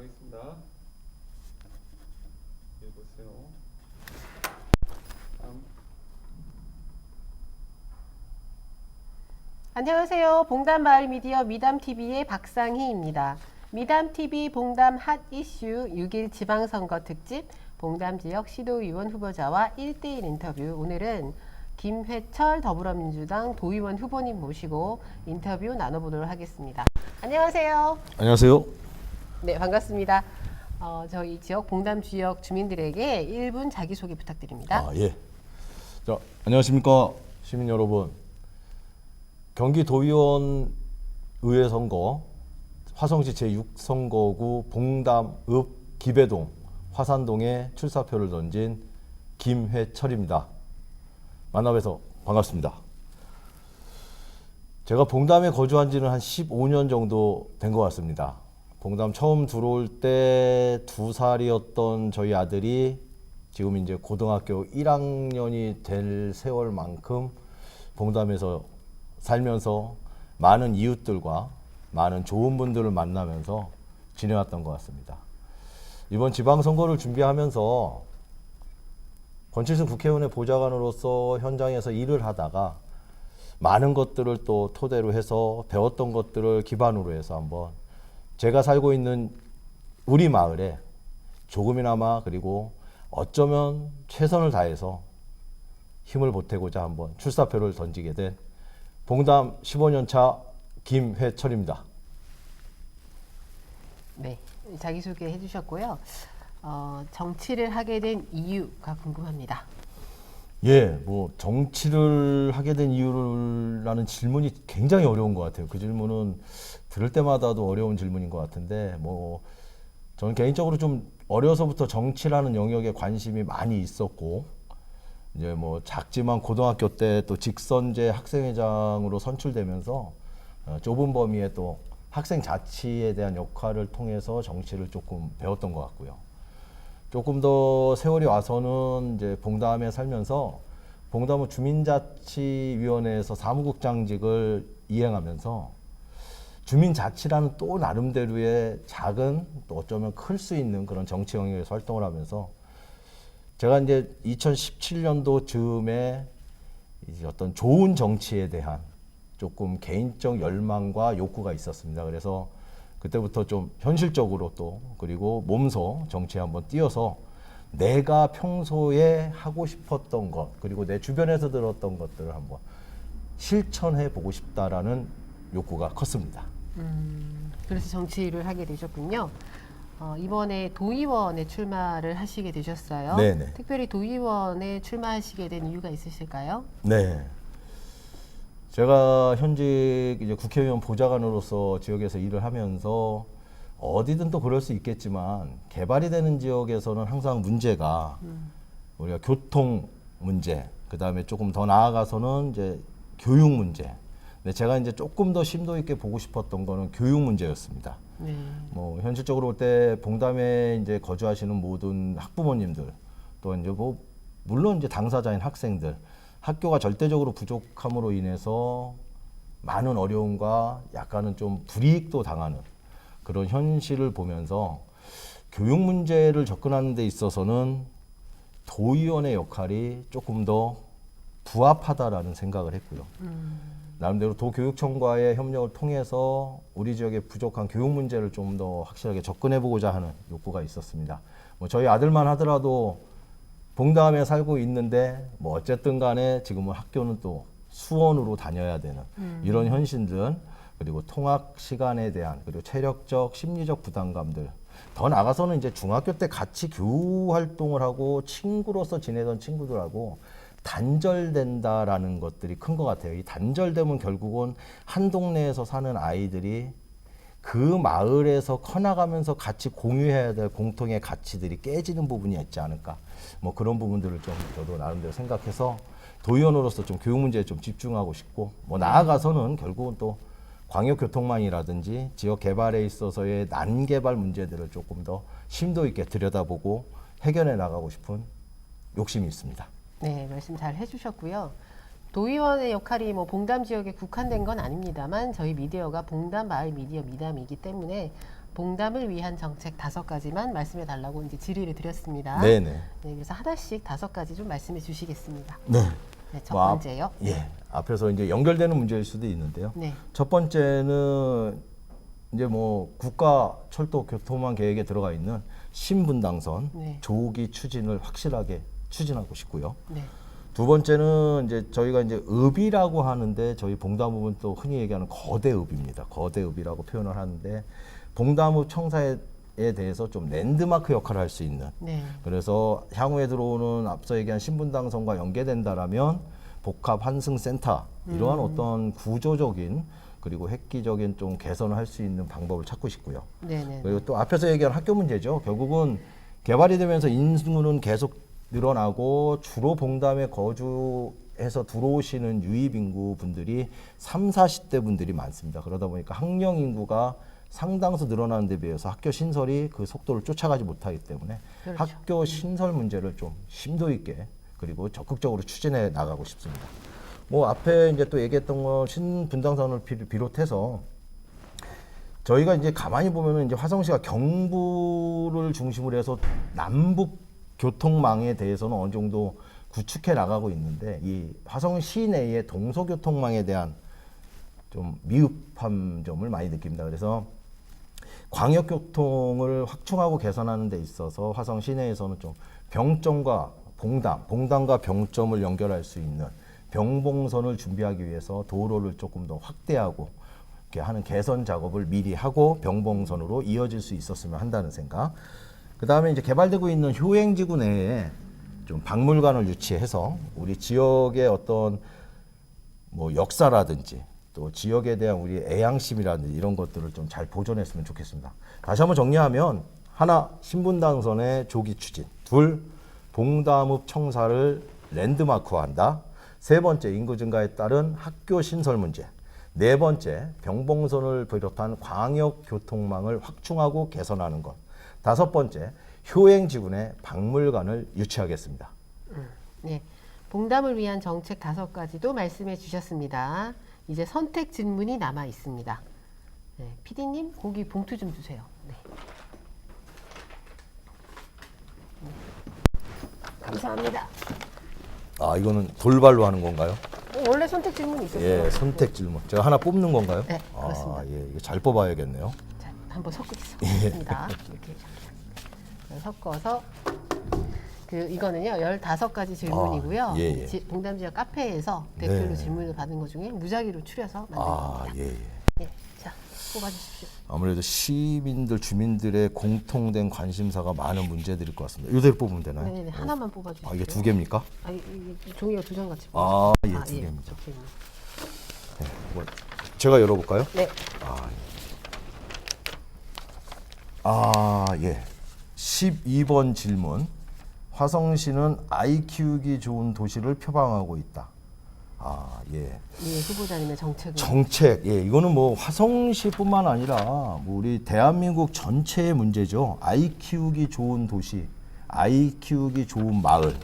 하겠습니다. 읽어보세요. 다음. 안녕하세요. 봉담 마을 미디어 미담 TV의 박상희입니다. 미담 TV 봉담 핫 이슈 6일 지방선거 특집 봉담 지역 시도의원 후보자와 1대1 인터뷰. 오늘은 김회철 더불어민주당 도의원 후보님 모시고 인터뷰 나눠보도록 하겠습니다. 안녕하세요. 안녕하세요. 네, 반갑습니다. 어, 저희 지역 봉담 지역 주민들에게 1분 자기소개 부탁드립니다. 아, 예. 자, 안녕하십니까 시민 여러분. 경기도의원 의회 선거 화성시 제6선거구 봉담읍 기배동 화산동에 출사표를 던진 김회철입니다. 만나뵈서 반갑습니다. 제가 봉담에 거주한 지는 한 15년 정도 된 것 같습니다. 봉담 처음 들어올 때 두 살이었던 저희 아들이 지금 이제 고등학교 1학년이 될 세월만큼 봉담에서 살면서 많은 이웃들과 많은 좋은 분들을 만나면서 지내왔던 것 같습니다. 이번 지방선거를 준비하면서 권칠승 국회의원의 보좌관으로서 현장에서 일을 하다가 많은 것들을 또 토대로 해서 배웠던 것들을 기반으로 해서 한번 제가 살고 있는 우리 마을에 조금이나마 그리고 어쩌면 최선을 다해서 힘을 보태고자 한번 출사표를 던지게 된 봉담 15년 차 김회철입니다. 네, 자기소개 해주셨고요. 어, 정치를 하게 된 이유가 궁금합니다. 예, 뭐 정치를 하게 된 이유라는 질문이 굉장히 어려운 것 같아요. 그 질문은 들을 때마다도 어려운 질문인 것 같은데, 뭐 저는 개인적으로 좀 어려서부터 정치라는 영역에 관심이 많이 있었고, 이제 뭐 작지만 고등학교 때 또 직선제 학생회장으로 선출되면서 어, 좁은 범위의 또 학생 자치에 대한 역할을 통해서 정치를 조금 배웠던 것 같고요. 조금 더 세월이 와서는 이제 봉담에 살면서 봉담은 주민자치위원회에서 사무국장직을 이행하면서 주민자치라는 또 나름대로의 작은 또 어쩌면 클 수 있는 그런 정치 영역에서 활동을 하면서 제가 이제 2017년도 즈음에 이제 어떤 좋은 정치에 대한 조금 개인적 열망과 욕구가 있었습니다. 그래서 그때부터 좀 현실적으로 또 그리고 몸소 정치에 한번 뛰어서 내가 평소에 하고 싶었던 것 그리고 내 주변에서 들었던 것들을 한번 실천해 보고 싶다라는 욕구가 컸습니다. 그래서 정치를 하게 되셨군요. 어, 이번에 도의원에 출마를 하시게 되셨어요. 네네. 특별히 도의원에 출마하시게 된 이유가 있으실까요? 네. 제가 현직 이제 국회의원 보좌관으로서 지역에서 일을 하면서 어디든 또 그럴 수 있겠지만 개발이 되는 지역에서는 항상 문제가 우리가 교통 문제, 그 다음에 조금 더 나아가서는 이제 교육 문제. 근데 제가 이제 조금 더 심도 있게 보고 싶었던 거는 교육 문제였습니다. 네. 뭐 현실적으로 볼때 봉담에 이제 거주하시는 모든 학부모님들 또 이제 뭐 물론 이제 당사자인 학생들 학교가 절대적으로 부족함으로 인해서 많은 어려움과 약간은 좀 불이익도 당하는 그런 현실을 보면서 교육 문제를 접근하는 데 있어서는 도의원의 역할이 조금 더 부합하다라는 생각을 했고요. 나름대로 도교육청과의 협력을 통해서 우리 지역의 부족한 교육 문제를 좀 더 확실하게 접근해 보고자 하는 욕구가 있었습니다. 뭐 저희 아들만 하더라도 봉담에 살고 있는데 뭐 어쨌든 간에 지금은 학교는 또 수원으로 다녀야 되는 이런 현실들 그리고 통학 시간에 대한 그리고 체력적 심리적 부담감들 더 나가서는 이제 중학교 때 같이 교우 활동을 하고 친구로서 지내던 친구들하고 단절된다라는 것들이 큰 것 같아요. 이 단절되면 결국은 한 동네에서 사는 아이들이 그 마을에서 커나가면서 같이 공유해야 될 공통의 가치들이 깨지는 부분이 있지 않을까. 뭐 그런 부분들을 좀 저도 나름대로 생각해서 도의원으로서 좀 교육 문제에 좀 집중하고 싶고 뭐 나아가서는 결국은 또 광역교통망이라든지 지역 개발에 있어서의 난개발 문제들을 조금 더 심도 있게 들여다보고 해결해 나가고 싶은 욕심이 있습니다. 네, 말씀 잘 해주셨고요. 도의원의 역할이 뭐 봉담 지역에 국한된 건 아닙니다만 저희 미디어가 봉담 마을 미디어 미담이기 때문에 봉담을 위한 정책 다섯 가지만 말씀해 달라고 이제 질의를 드렸습니다. 네네. 네, 그래서 하나씩 다섯 가지 좀 말씀해 주시겠습니다. 네. 네, 첫 뭐 앞- 번째요. 예. 앞에서 이제 연결되는 문제일 수도 있는데요. 네. 첫 번째는 이제 뭐 국가 철도 교통망 계획에 들어가 있는 신분당선 네. 조기 추진을 확실하게 추진하고 싶고요. 네. 두 번째는 이제 저희가 이제 읍이라고 하는데 저희 봉담읍은 또 흔히 얘기하는 거대 읍입니다. 거대 읍이라고 표현을 하는데 봉담읍 청사에 대해서 좀 랜드마크 역할을 할 수 있는 네. 그래서 향후에 들어오는 앞서 얘기한 신분당선과 연계된다라면 복합 환승센터 이러한 어떤 구조적인 그리고 획기적인 좀 개선을 할 수 있는 방법을 찾고 싶고요. 네, 네. 그리고 또 앞에서 얘기한 학교 문제죠. 결국은 개발이 되면서 인구는 계속 늘어나고 주로 봉담에 거주해서 들어오시는 유입 인구 분들이 3, 40대 분들이 많습니다. 그러다 보니까 학령 인구가 상당수 늘어나는 데 비해서 학교 신설이 그 속도를 쫓아가지 못하기 때문에 그렇죠. 학교 신설 문제를 좀 심도 있게 그리고 적극적으로 추진해 나가고 싶습니다. 뭐 앞에 이제 또 얘기했던 거 신분당선을 비- 비롯해서 저희가 이제 가만히 보면은 이제 화성시가 경부를 중심으로 해서 남북 교통망에 대해서는 어느 정도 구축해 나가고 있는데 이 화성 시내의 동서교통망에 대한 좀 미흡한 점을 많이 느낍니다. 그래서 광역교통을 확충하고 개선하는 데 있어서 화성 시내에서는 좀 병점과 봉담, 봉담과 병점을 연결할 수 있는 병봉선을 준비하기 위해서 도로를 조금 더 확대하고 이렇게 하는 개선 작업을 미리 하고 병봉선으로 이어질 수 있었으면 한다는 생각. 그 다음에 이제 개발되고 있는 효행지구 내에 좀 박물관을 유치해서 우리 지역의 어떤 뭐 역사라든지 또 지역에 대한 우리 애양심이라든지 이런 것들을 좀 잘 보존했으면 좋겠습니다. 다시 한번 정리하면 하나 신분당선의 조기 추진, 둘 봉담읍 청사를 랜드마크화한다. 세 번째 인구 증가에 따른 학교 신설 문제. 네 번째 병봉선을 비롯한 광역 교통망을 확충하고 개선하는 것. 다섯 번째 효행 지구내 박물관을 유치하겠습니다. 네. 봉담을 위한 정책 다섯 가지도 말씀해 주셨습니다. 이제 선택 질문이 남아 있습니다. 네. PD님, 고기 봉투 좀 주세요. 네. 네. 감사합니다. 아 이거는 돌발로 하는 건가요? 어, 원래 선택 질문이 있었어요. 예, 선택 질문. 제가 하나 뽑는 건가요? 네, 그렇습니다. 아, 예, 이거 잘 뽑아야겠네요. 자, 한번 섞겠습니다. 이렇게 섞어서 그 이거는요 15가지 질문이고요. 아, 예, 예. 지- 봉담 지역 카페에서 대표로 네. 질문을 받은 것 중에 무작위로 추려서 만든 아, 겁니다. 예, 예. 예, 자 뽑아주십시오. 아무래도 시민들, 주민들의 공통된 관심사가 많은 문제들일 것 같습니다. 이대로 뽑으면 되나요? 네네 하나만 뽑아주십시오. 아, 이게 두 개입니까? 아, 이, 이 종이가 두 장 같이. 아, 예, 뽑아주세요. 두 개입니다. 적혀 있네요. 뭐, 제가 열어볼까요? 네, 아, 예. 12번 질문. 화성시는 아이 키우기 좋은 도시를 표방하고 있다. 아, 예. 이 후보자님의 정책은 정책, 예, 이거는 뭐 화성시뿐만 아니라 뭐 우리 대한민국 전체의 문제죠. 아이 키우기 좋은 도시, 아이 키우기 좋은 마을.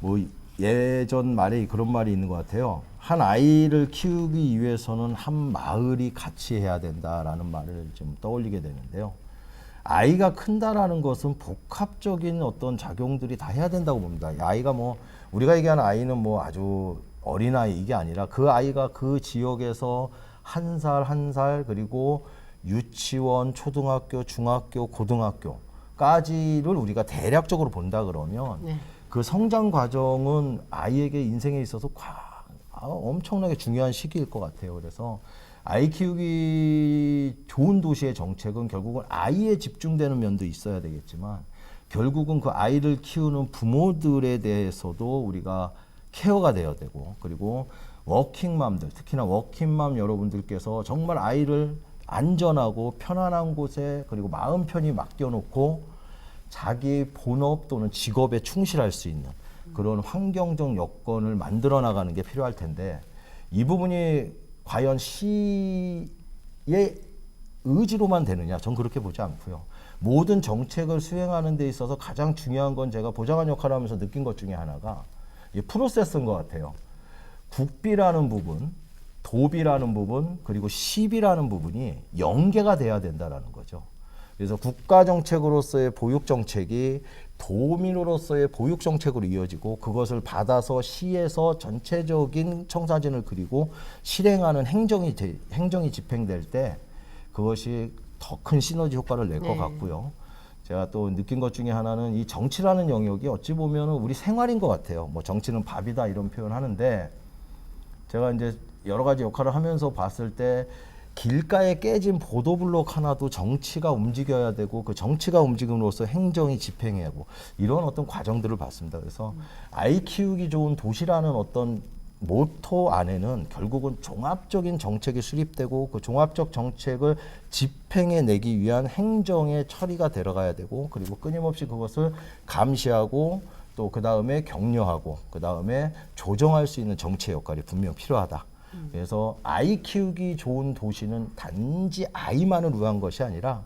뭐 예전 말에 그런 말이 있는 것 같아요. 한 아이를 키우기 위해서는 한 마을이 같이 해야 된다라는 말을 좀 떠올리게 되는데요. 아이가 큰다라는 것은 복합적인 어떤 작용들이 다 해야 된다고 봅니다. 이 아이가 뭐 우리가 얘기하는 아이는 뭐 아주 어린 아이 이게 아니라 그 아이가 그 지역에서 한 살 한 살 그리고 유치원, 초등학교, 중학교, 고등학교까지를 우리가 대략적으로 본다 그러면 네. 그 성장 과정은 아이에게 인생에 있어서 엄청나게 중요한 시기일 것 같아요. 그래서 아이 키우기 좋은 도시의 정책은 결국은 아이에 집중되는 면도 있어야 되겠지만 결국은 그 아이를 키우는 부모들에 대해서도 우리가 케어가 되어야 되고 그리고 워킹맘들 특히나 워킹맘 여러분들께서 정말 아이를 안전하고 편안한 곳에 그리고 마음 편히 맡겨놓고 자기 본업 또는 직업에 충실할 수 있는 그런 환경적 여건을 만들어 나가는 게 필요할 텐데 이 부분이 과연 시의 의지로만 되느냐? 전 그렇게 보지 않고요. 모든 정책을 수행하는 데 있어서 가장 중요한 건 제가 보좌관 역할을 하면서 느낀 것 중에 하나가 이 프로세스인 것 같아요. 국비라는 부분, 도비라는 부분 그리고 시비라는 부분이 연계가 돼야 된다라는 거죠. 그래서 국가 정책으로서의 보육 정책이 도민으로서의 보육 정책으로 이어지고 그것을 받아서 시에서 전체적인 청사진을 그리고 실행하는 행정이 되- 행정이 집행될 때 그것이 더 큰 시너지 효과를 낼것 네. 같고요. 제가 또 느낀 것 중에 하나는 이 정치라는 영역이 어찌 보면은 우리 생활인 것 같아요. 뭐 정치는 밥이다 이런 표현 하는데 제가 이제 여러 가지 역할을 하면서 봤을 때 길가에 깨진 보도블록 하나도 정치가 움직여야 되고 그 정치가 움직임으로써 행정이 집행해야 하고 이런 어떤 과정들을 봤습니다. 그래서 아이 키우기 좋은 도시라는 어떤 모토 안에는 결국은 종합적인 정책이 수립되고 그 종합적 정책을 집행해 내기 위한 행정의 처리가 들어가야 되고 그리고 끊임없이 그것을 감시하고 또 그 다음에 격려하고 그 다음에 조정할 수 있는 정치의 역할이 분명 필요하다. 그래서 아이 키우기 좋은 도시는 단지 아이만을 위한 것이 아니라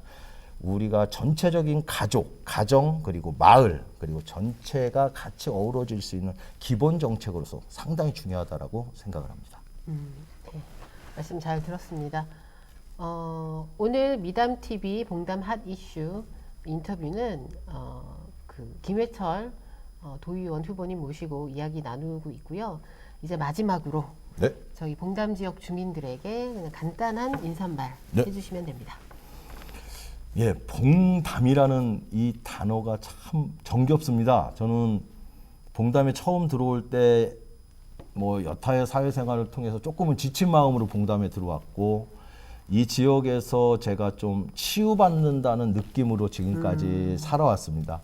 우리가 전체적인 가족, 가정 그리고 마을 그리고 전체가 같이 어우러질 수 있는 기본 정책으로서 상당히 중요하다라고 생각을 합니다. 말씀 잘 들었습니다. 어, 오늘 미담 TV 봉담 핫 이슈 인터뷰는 어, 그 김회철 어, 도의원 후보님 모시고 이야기 나누고 있고요. 이제 마지막으로 네. 저희 봉담 지역 주민들에게 그냥 간단한 인사말 네. 해주시면 됩니다. 예, 봉담이라는 이 단어가 참 정겹습니다. 저는 봉담에 처음 들어올 때 뭐 여타의 사회생활을 통해서 조금은 지친 마음으로 봉담에 들어왔고 이 지역에서 제가 좀 치유받는다는 느낌으로 지금까지 살아왔습니다.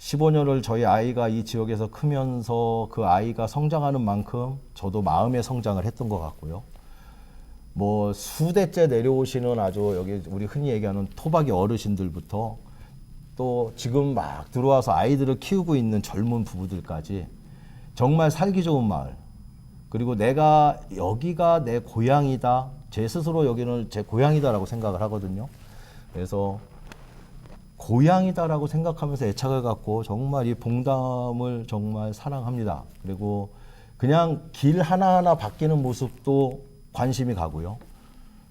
15년을 저희 아이가 이 지역에서 크면서 그 아이가 성장하는 만큼 저도 마음의 성장을 했던 것 같고요. 뭐 수대째 내려오시는 아주 여기 우리 흔히 얘기하는 토박이 어르신들부터 또 지금 막 들어와서 아이들을 키우고 있는 젊은 부부들까지 정말 살기 좋은 마을. 그리고 내가 여기가 내 고향이다. 제 스스로 여기는 제 고향이다라고 생각을 하거든요. 그래서 고향이다라고 생각하면서 애착을 갖고 정말 이 봉담을 정말 사랑합니다. 그리고 그냥 길 하나하나 바뀌는 모습도 관심이 가고요.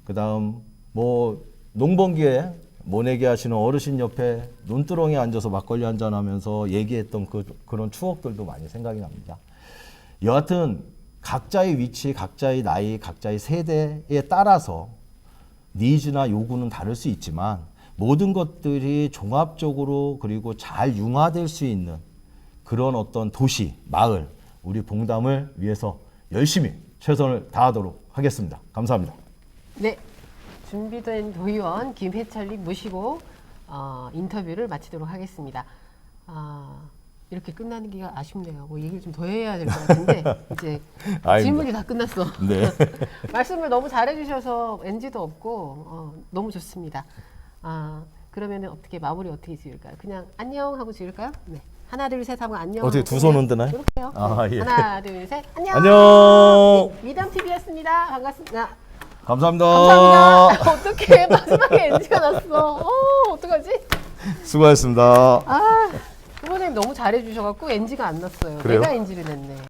그 다음 뭐 농번기에 모내기 하시는 어르신 옆에 논두렁에 앉아서 막걸리 한잔 하면서 얘기했던 그, 그런 추억들도 많이 생각이 납니다. 여하튼 각자의 위치, 각자의 나이, 각자의 세대에 따라서 니즈나 요구는 다를 수 있지만 모든 것들이 종합적으로 그리고 잘 융화될 수 있는 그런 어떤 도시, 마을, 우리 봉담을 위해서 열심히 최선을 다하도록 하겠습니다. 감사합니다. 네, 준비된 도의원 김해철님 모시고 어, 인터뷰를 마치도록 하겠습니다. 아, 이렇게 끝나는 게 아쉽네요. 뭐 얘기를 좀 더 해야 될 것 같은데 이제 아닙니다. 질문이 다 끝났어. 네. 말씀을 너무 잘해주셔서 NG도 없고 어, 너무 좋습니다. 아 그러면은 어떻게 마무리 어떻게 지을까요? 그냥 안녕 하고 지을까요? 네. 하나 둘 셋 하고 안녕. 어떻게 두 손 흔드나요? 이렇게요. 아, 네. 예. 하나 둘 셋 안녕. 안녕. 미담 TV였습니다. 반갑습니다. 감사합니다. 감사합니다. 어떻게 마지막에 NG가 났어? 어 어떡하지? 수고하셨습니다. 아 후보님 너무 잘해주셔갖고 NG가 안 났어요. 그래요? 내가 NG를 냈네.